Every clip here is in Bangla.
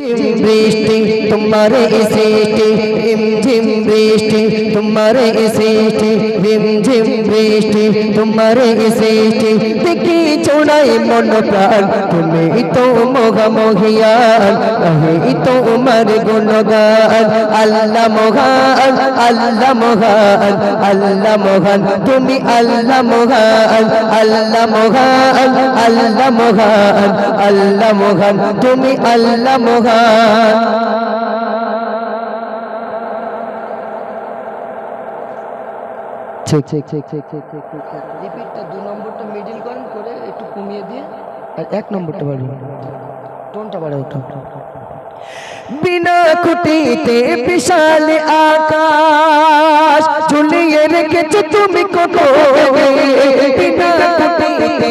বৃষ্টি তোমার সৃষ্টি রিম ঝিম বৃষ্টি তোমার সৃষ্টি রিম ঝিম বৃষ্টি তোমার সৃষ্টি দেখি চোড়াই মন প্রাণ তুমি তো মোহামহিয়ান আহি তো উমর গুণগান আল্লাহ মহান আল্লাহ মহান আল্লাহ মহান তুমি আল্লাহ মহান আল্লাহ মহান আল্লাহ মহান আল্লাহ মহান তুমি আল্লাহ মহান ঠিক ঠিক ঠিক ঠিক ঠিক ঠিক ঠিক রিপিটটা দু নম্বরটা মিডিল করেন করে একটু কমিয়ে দিয়ে আর এক নম্বরটা বাড়িয়ে টোনটা বাড়াও টোন বিনা খুঁটিতে বিশাল আকাশ ঝুলিয়ে রেখেছো তুমি কোটো বিনা খুঁটিতে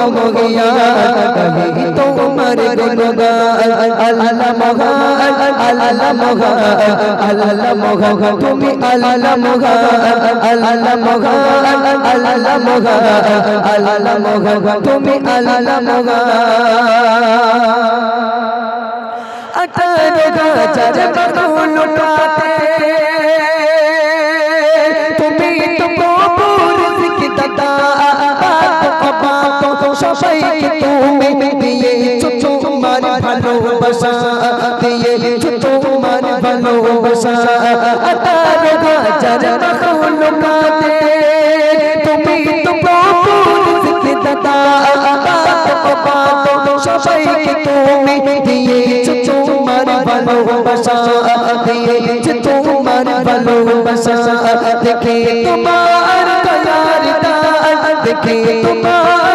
মোগা মোগিয়া তুমি তো মার গুণগান আল্লাহ মহান আল্লাহ মহান আল্লাহ মহান তুমি আল্লাহ মহান আল্লাহ সবাইকে তুমি দিয়েছ তোমার ভালোবাসা দিয়েছ তোমার ভালোবাসা দেখে তোমার দয়ার দান দেখে তোমার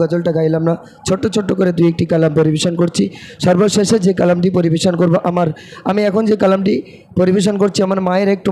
গজলটা গাইলাম না, ছোট্ট ছোট্ট করে দুই একটি কালাম পরিবেশন করছি। সর্বশেষে যে কালামটি পরিবেশন করব আমার, আমি এখন যে কালামটি পরিবেশন করছি, আমার মায়ের একটু